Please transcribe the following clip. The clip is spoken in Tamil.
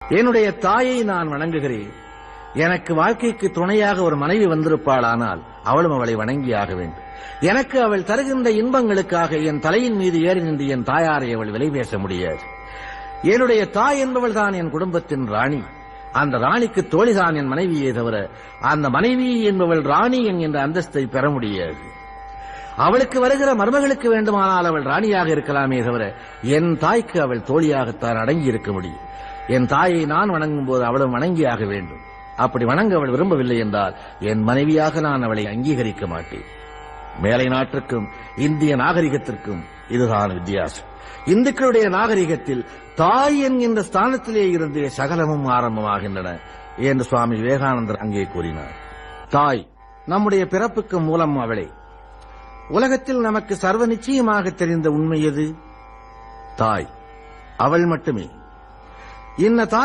என்னுடைய தாயை நான் வணங்குகிறேன். எனக்கு வாழ்க்கைக்கு துணையாக ஒரு மனைவி வந்திருப்பாளானால் அவளும் அவளை வணங்கியாக வேண்டும். எனக்கு அவள் தருகின்ற இன்பங்களுக்காக என் தலையின் மீது ஏறி நின்று என் தாயாரை அவள் விலை பேச முடியாது. என்னுடைய தாய் என்பவள் தான் என் குடும்பத்தின் ராணி. அந்த ராணிக்கு தோழிதான் என் மனைவியே தவிர அந்த மனைவி என்பவள் ராணி என்கின்ற அந்தஸ்தை பெற முடியாது. அவளுக்கு வருகிற மருமகளுக்கு வேண்டுமானால் அவள் ராணியாக இருக்கலாமே தவிர என் தாய்க்கு அவள் தோழியாகத்தான் அடங்கி இருக்க முடியும். என் தாயை நான் வணங்கும் போது அவளும் வணங்கியாக வேண்டும். அப்படி வணங்க அவள் விரும்பவில்லை என்றால் என் மனைவியாக நான் அவளை அங்கீகரிக்க மாட்டேன். மேலை நாட்டிற்கும் இந்திய நாகரிகத்திற்கும் இதுதான் வித்தியாசம். இந்துக்களுடைய நாகரிகத்தில் தாய் என்கின்ற ஸ்தானத்திலே இருந்து சகலமும் ஆரம்பமாகின்றன என்று சுவாமி விவேகானந்தர் அங்கே கூறினார். தாய் நம்முடைய பிறப்புக்கு மூலம் அவளே. உலகத்தில் நமக்கு சர்வ நிச்சயமாக தெரிந்த உண்மை எது? தாய் அவள் மட்டுமே. இன்ன தாய்